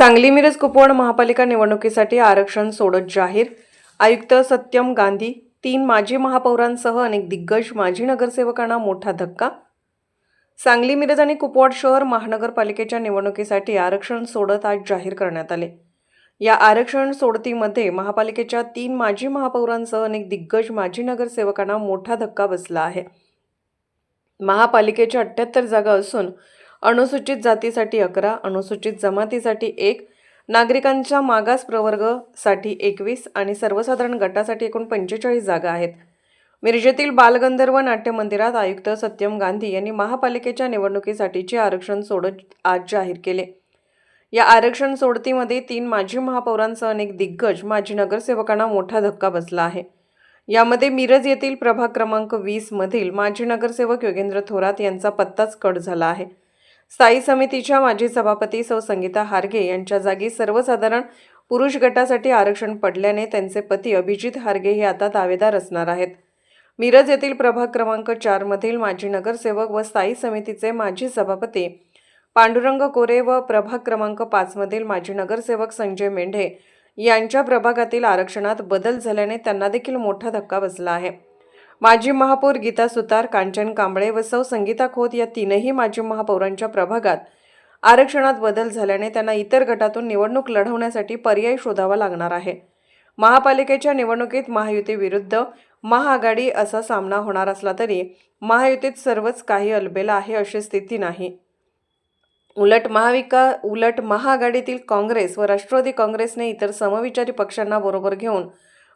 सांगली मिरज कुपवाड महापालिका निवडणुकीसाठी आरक्षण सोडत जाहीर. आयुक्त सत्यम गांधी तीन माजी महापौरांसह अनेक दिग्गज माजी नगरसेवकांना मोठा धक्का. सांगली मिरज आणि कुपवाड शहर महानगरपालिकेच्या निवडणुकीसाठी आरक्षण सोडत आज जाहीर करण्यात आले. या आरक्षण सोडतीमध्ये महापालिकेच्या तीन माजी महापौरांसह अनेक दिग्गज माजी नगरसेवकांना मोठा धक्का बसला आहे. महापालिकेच्या अठ्ठ्याहत्तर जागा असून अनुसूचित जातीसाठी अकरा अनुसूचित जमातीसाठी एक नागरिकांच्या मागास प्रवर्गसाठी एकवीस आणि सर्वसाधारण गटासाठी एकूण पंचेचाळीस जागा आहेत. मिरजेतील बालगंधर्व नाट्य मंदिरात आयुक्त सत्यम गांधी यांनी महापालिकेच्या निवडणुकीसाठीचे आरक्षण सोडत आज जाहीर केले. या आरक्षण सोडतीमध्ये तीन माजी महापौरांसह अनेक दिग्गज माजी नगरसेवकांना मोठा धक्का बसला आहे. यामध्ये मिरज येथील प्रभाग क्रमांक वीसमधील माजी नगरसेवक योगेंद्र थोरात यांचा पत्ताच कट झाला आहे. स्थायी समितीच्या माजी सभापती सौ संगीता हार्गे यांच्या जागी सर्वसाधारण पुरुष गटासाठी आरक्षण पडल्याने त्यांचे पती अभिजित हार्गे हे आता दावेदार असणार आहेत. मिरज येथील प्रभाग क्रमांक चारमधील माजी नगरसेवक व स्थायी समितीचे माजी सभापती पांडुरंग कोरे व प्रभाग क्रमांक पाचमधील माजी नगरसेवक संजय मेंढे यांच्या प्रभागातील आरक्षणात बदल झाल्याने त्यांना देखील मोठा धक्का बसला आहे. माजी महापौर गीता सुतार कांचन कांबळे व सौ संगीता खोत या तीनही माजी महापौरांच्या प्रभागात आरक्षणात बदल झाल्याने त्यांना इतर गटातून निवडणूक लढवण्यासाठी पर्याय शोधावा लागणार आहे. महापालिकेच्या निवडणुकीत महायुतीविरुद्ध महाआघाडी असा सामना होणार असला तरी महायुतीत सर्वच काही अलबेला आहे अशी स्थिती नाही. उलट महाविका उलट महाआघाडीतील काँग्रेस व राष्ट्रवादी काँग्रेसने इतर समविचारी पक्षांना बरोबर घेऊन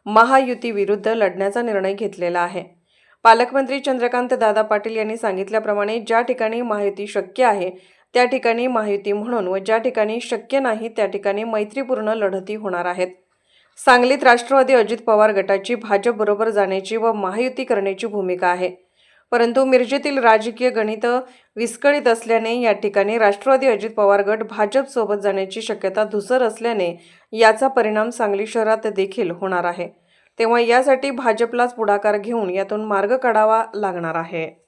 महायुतीविरुद्ध लढण्याचा निर्णय घेतलेला आहे. पालकमंत्री चंद्रकांत दादा पाटील यांनी सांगितल्याप्रमाणे ज्या ठिकाणी माहिती शक्य आहे त्या ठिकाणी माहिती म्हणून व ज्या ठिकाणी शक्य नाही त्या ठिकाणी मैत्रीपूर्ण लढती होणार आहेत. सांगलीत राष्ट्रवादी अजित पवार गटाची भाजपबरोबर जाण्याची व महायुती करण्याची भूमिका आहे. परंतु मिरजेतील राजकीय गणित विस्कळीत असल्याने या ठिकाणी राष्ट्रवादी अजित पवार गट भाजपसोबत जाण्याची शक्यता धुसर असल्याने याचा परिणाम सांगली शहरात देखील होणार आहे. तेव्हा यासाठी भाजपलाच पुढाकार घेऊन यातून मार्ग काढावा लागणार आहे.